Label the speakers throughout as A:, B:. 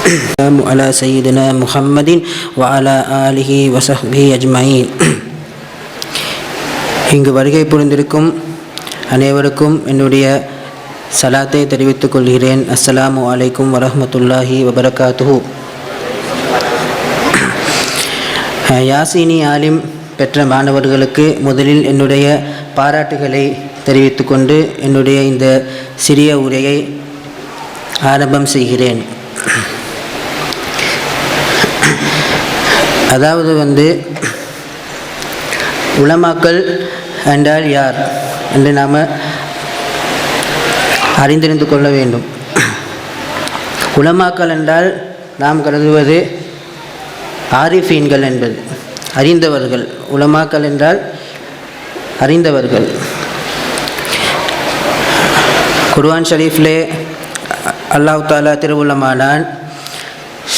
A: السلام على سيدنا محمد وعلى آله وصحبه أجمعين இங்கு வருகை புரிந்திருக்கும் அனைவருக்கும் என்னுடைய சலாத்தை தெரிவித்துக் கொள்கிறேன் அஸ்ஸலாமு அலைக்கும் வரஹ்மத்துல்லாஹி வபரகாத்துஹு யாசினி ஆலிம் பெற்ற மாணவர்களுக்கு முதலில் என்னுடைய பாராட்டுகளை தெரிவித்துக்கொண்டு என்னுடைய இந்த சிறிய உரையை ஆரம்பம் செய்கிறேன். அதாவது வந்து உலமாக்கள் என்றால் யார் என்று நாம் அறிந்திருந்து கொள்ள வேண்டும். உலமாக்கள் என்றால் நாம் கருதுவது ஆரிஃபீன்கள் என்பது அறிந்தவர்கள் உலமாக்கள் என்றால் அறிந்தவர்கள். குர்வான் ஷரீஃப்லே அல்லாஹ் தாலா திருவுள்ளமானான்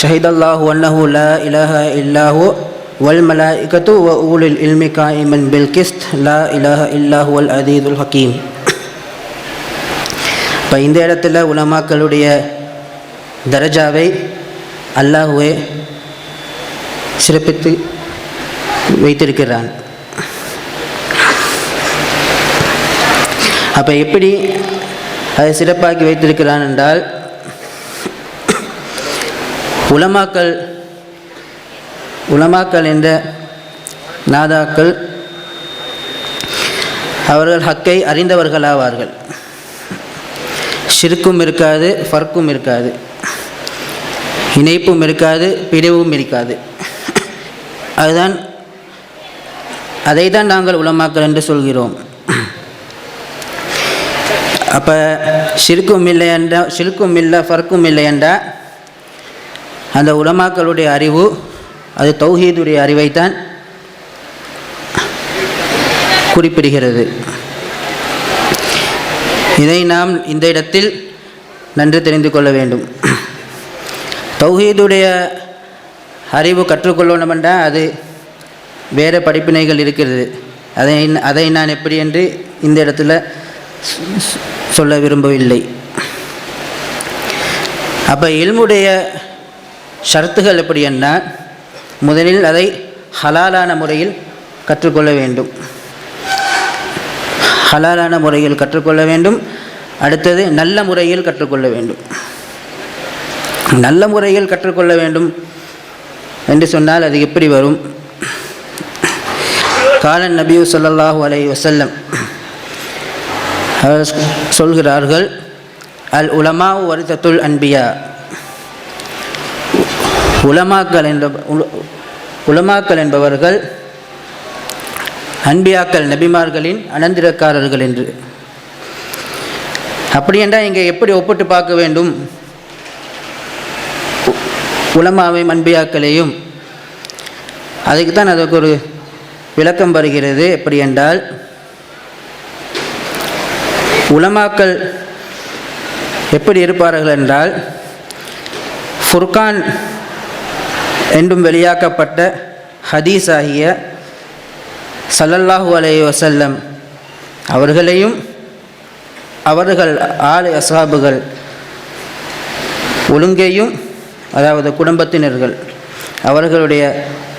A: ஷஹித் அல்லாஹு அன்னஹு ல இலஹ இல்லாஹு வல் இகத்து வ ஊலில் இல்மி காயிமன் பில் கிஸ்த் லா இலஹ இல்லாஹு வல் அதீதுல் ஹக்கீம். இப்போ இந்த இடத்துல உலமாக்களுடைய தரஜாவை அல்லாஹுவே சிறப்பித்து வைத்திருக்கிறான் அப்போ எப்படி அதை சிறப்பாக்கி வைத்திருக்கிறான் என்றால் உலமாக்கள் உலமாக்கள் என்ற நாதாக்கள் அவர்கள் ஹக்கை அறிந்தவர்களாவார்கள். சிறுக்கும் இருக்காது ஃபர்க்கும் இருக்காது. இணைப்பும் இருக்காது பிரிவும் இருக்காது. அதுதான் அதை தான் நாங்கள் உலமாக்கல் என்று சொல்கிறோம். அப்போ சிறுக்கும் இல்லை என்றால் சிறுக்கும் இல்லை ஃபர்க்கும் இல்லை என்றால் அந்த உலமாக்களுடைய அறிவு அது தௌஹீதுடைய அறிவைத்தான் குறிப்பிடுகிறது. இதை நாம் இந்த இடத்தில் நன்று தெரிந்து கொள்ள வேண்டும். தௌஹீதுடைய அறிவு கற்றுக்கொள்ளணும் என்றால் அது வேறு படிப்பினைகள் இருக்கிறது. அதை அதை நான் எப்படி என்று இந்த இடத்துல சொல்ல விரும்பவில்லை. அப்போ இல்முடைய ஷரத்துகள் எப்படி என்ன முதலில் அதை ஹலாலான முறையில் கற்றுக்கொள்ள வேண்டும். ஹலாலான முறையில் கற்றுக்கொள்ள வேண்டும். அடுத்தது நல்ல முறையில் கற்றுக்கொள்ள வேண்டும். நல்ல முறையில் கற்றுக்கொள்ள வேண்டும். என்று சொன்னால் அது எப்படி வரும்? காலன் நபியூ சொல்லல்லாஹு அலை வசல்லம் அவர் சொல்கிறார்கள் அல் உலமா வருத்தத்துல் அன்பியா. உலமாக்கள் என்ற உலமாக்கள் என்பவர்கள் அன்பியாக்கள் நபிமார்களின் அனந்திரக்காரர்கள் என்று. அப்படி என்றால் இங்கே எப்படி ஒப்பிட்டு பார்க்க வேண்டும்? உலமாவையும் அன்பியாக்களையும். அதுக்கு தான் அதுக்கு ஒரு விளக்கம் வருகிறது. எப்படி என்றால் உலமாக்கள் எப்படி இருப்பார்கள் என்றால் ஃபுர்கான் என்றும் வெளியாக்கப்பட்ட ஹதீஸ் ஆகிய சல்லல்லாஹூ அலை வசல்லம் அவர்களையும் அவர்கள் ஆலை அசாபுகள் ஒழுங்கையும் அதாவது குடும்பத்தினர்கள் அவர்களுடைய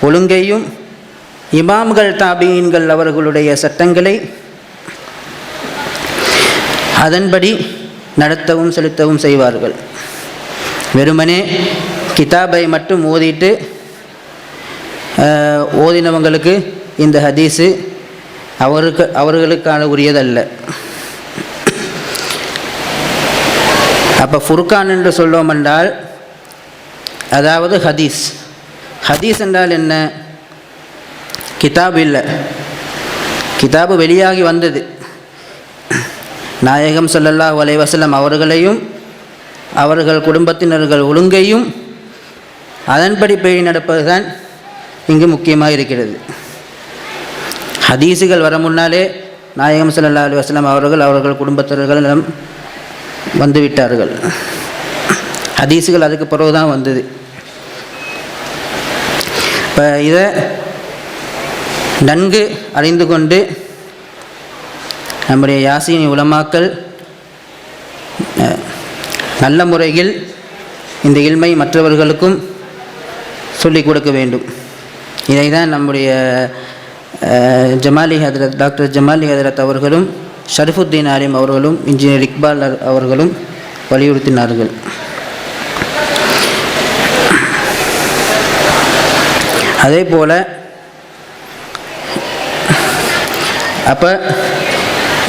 A: ஒழுங்கையும் இமாம்கள் தாபீன்கள் அவர்களுடைய சட்டங்களை அதன்படி நடத்தவும் செலுத்தவும் செய்வார்கள். வெறுமனே கிதாபை மட்டும் ஓதிட்டு ஓதினவங்களுக்கு இந்த ஹதீஸு அவருக்கு அவர்களுக்கான உரியதல்ல. அப்போ ஃபுர்கான் என்று சொல்லுவோம் என்றால் அதாவது ஹதீஸ். ஹதீஸ் என்றால் என்ன? கிதாப் இல்லை. கிதாபு வெளியாகி வந்தது. நாயகம் சொல்லல்லா வலைவசலம் அவர்களையும் அவர்கள் குடும்பத்தினர்கள் ஒழுங்கையும் அதன்படி பேணி நடப்பது தான் இங்கு முக்கியமாக இருக்கிறது. ஹதீஸுகள் வர முன்னாலே நாயகம் சல்லா அலி வஸ்லாம் அவர்கள் அவர்கள் குடும்பத்தினர்களிடம் வந்துவிட்டார்கள் ஹதீஸுகள் அதுக்கு பிறகு தான் வந்தது. இப்போ இதை நன்கு அறிந்து கொண்டு நம்முடைய யாசினி உலமாக்கள் நல்ல முறையில் இந்த இல்மை மற்றவர்களுக்கும் சொல்லிக் கொடுக்க வேண்டும். இதை தான் நம்முடைய ஜமாலி ஹதரத் டாக்டர் ஜமாலி ஹதரத் அவர்களும் ஷர்ஃபுத்தீன் ஆலிம் அவர்களும் இன்ஜினியர் இக்பால் அவர்களும் வலியுறுத்தினார்கள். அதே போல் அப்போ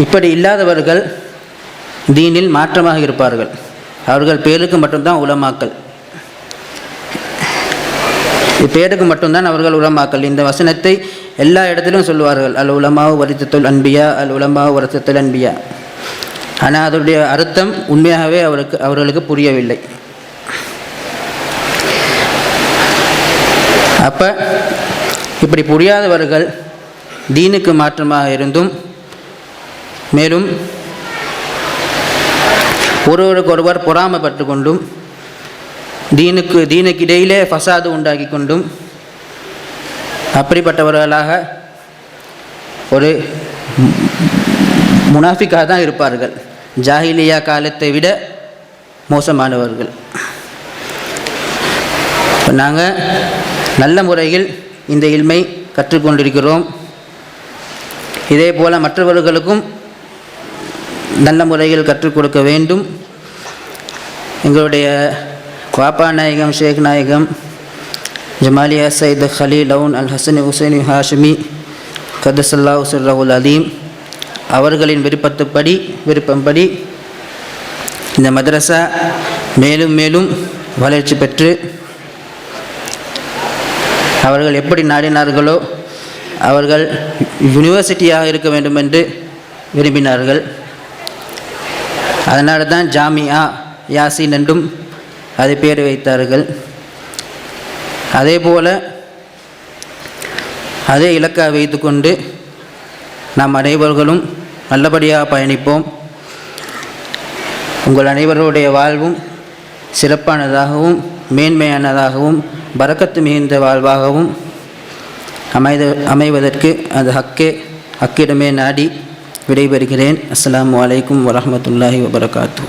A: இப்படி இல்லாதவர்கள் தீனில் மாற்றமாக இருப்பார்கள். அவர்கள் பேருக்கு மட்டும்தான் உலமாக்கல் பேருக்கு மட்டும்தான் அவர்கள் உலமாக்கல் இந்த வசனத்தை எல்லா இடத்திலும் சொல்லுவார்கள். அல் உலமாவு வரித்தத்துல் அன்பியா அல் உலமாவு வருத்தத்துல் அன்பியா. ஆனால் அதனுடைய அர்த்தம் உண்மையாகவே அவருக்கு அவர்களுக்கு புரியவில்லை. அப்போ இப்படி புரியாதவர்கள் தீனுக்கு மாற்றமாக இருந்தும் மேலும் ஒருவருக்கொருவர் பொறாமைப்பட்டு கொண்டும் தீனுக்கு தீனுக்கு இடையிலே ஃபசாது உண்டாக்கி கொண்டும் அப்படிப்பட்டவர்களாக ஒரு முனாஃபிக்காக தான் இருப்பார்கள். ஜாஹிலியா காலத்தை விட மோசமானவர்கள். நாங்கள் நல்ல முறையில் இந்த இல்மை கற்றுக்கொண்டிருக்கிறோம். இதே போல் மற்றவர்களுக்கும் நல்ல முறையில் கற்றுக் கொடுக்க வேண்டும். எங்களுடைய வாப்பா நாயகம் ஷேக் நாயகம் ஜமாலியா சைத் ஹலீல் லவுன் அல் ஹசன் ஹுசைன் ஹாஷமி கதசல்லா ரவுல் அலீம் அவர்களின் விருப்பத்துப்படி விருப்பம்படி இந்த மதரசா மேலும் மேலும் வளர்ச்சி பெற்று அவர்கள் எப்படி நாடினார்களோ அவர்கள் யூனிவர்சிட்டியாக இருக்க வேண்டும் என்று விரும்பினார்கள். அதனால தான் ஜாமியா யாசின் என்றும் அதை பேர் வைத்தார்கள். அதே போல் அதே இலக்காக வைத்துக்கொண்டு நாம் அனைவர்களும் நல்லபடியாக பயணிப்போம். உங்கள் அனைவருடைய வாழ்வும் சிறப்பானதாகவும் மேன்மையானதாகவும் பறக்கத்து மிகுந்த வாழ்வாகவும் அமைத அமைவதற்கு அது ஹக்கே ஹக்கிடமே நாடி விடைபெறுகிறேன். அஸ்லாம் அலைக்கும் வரமத்துல்லாஹி வபரகாத்தூ